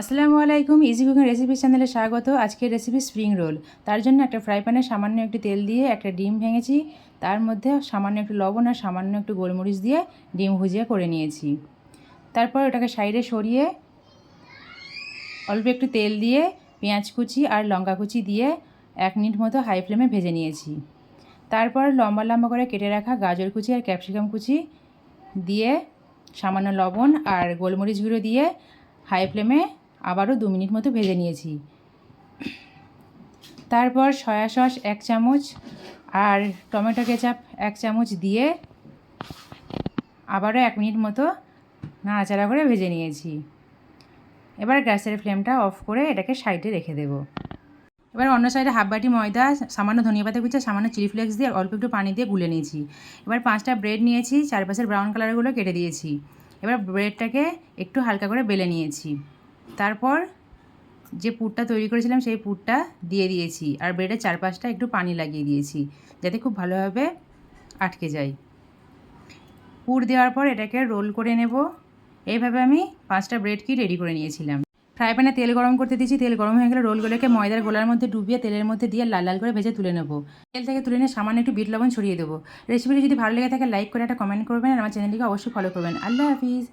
আসসালামু আলাইকুম easy cooking recipe চ্যানেলে স্বাগত। আজকের রেসিপি স্প্রিং রোল তার জন্য একটা ফ্রাই প্যানে সামান্য একটু তেল দিয়ে একটা ডিম ভেঙেছি। তার মধ্যে সামান্য একটু লবণ আর সামান্য একটু গোলমরিচ দিয়ে ডিম ভুজিয়া করে নিয়েছি। তারপর ওটাকে সাইডে সরিয়ে অল্প একটু তেল দিয়ে পেঁয়াজ কুচি আর লঙ্কা কুচি দিয়ে এক মিনিট মতো হাই ফ্লেমে ভেজে নিয়েছি। তারপর লম্বা লম্বা করে কেটে রাখা গাজর কুচি আর ক্যাপসিকাম কুচি দিয়ে সামান্য লবণ আর গোলমরিচ গুঁড়ো দিয়ে হাই ফ্লেমে আবারও দু মিনিট মতো ভেজে নিয়েছি। তারপর সয়া সস এক চামচ আর টমেটো কেচাপ এক চামচ দিয়ে আবারও এক মিনিট মতো নাড়াচাড়া করে ভেজে নিয়েছি। এবার গ্যাসের ফ্লেমটা অফ করে এটাকে সাইডে রেখে দেবো। এবার অন্য সাইডে হাফ বাটি ময়দা, সামান্য ধনিয়া পাতা কুচি, সামান্য চিলি ফ্লেক্স দিয়ে অল্প একটু পানি দিয়ে গুলে নিয়েছি। এবার পাঁচটা ব্রেড নিয়েছি, চারপাশের ব্রাউন কালারগুলো কেটে দিয়েছি। এবার ব্রেডটাকে একটু হালকা করে বেলে নিয়েছি। তারপর যে পুরটা তৈরি করেছিলাম, সেই পুরটা দিয়ে দিয়েছি। আর ব্রেডের চারপাশটা একটু পানি লাগিয়ে দিয়েছি, যাতে খুব ভালোভাবে আটকে যায়। পুর দেওয়ার পর এটাকে রোল করে নেব। এইভাবে আমি পাঁচটা ব্রেড কি রেডি করে নিয়েছিলাম। ফ্রাই প্যানে তেল গরম করতে দিয়েছি। তেল গরম হয়ে গেলে রোলগুলোকে ময়দার গোলার মধ্যে ডুবিয়ে তেলের মধ্যে দিয়ে লাল লাল করে ভেজে তুলে নেব। তেল থেকে তুলে নিয়ে সামান্য একটু বিট লবণ ছড়িয়ে দেবো। রেসিপিটি যদি ভালো লেগে থাকে, লাইক করে একটা কমেন্ট করবেন। আর আমার চ্যানেলটিকে অবশ্যই ফলো করবেন। আল্লাহ হাফিজ।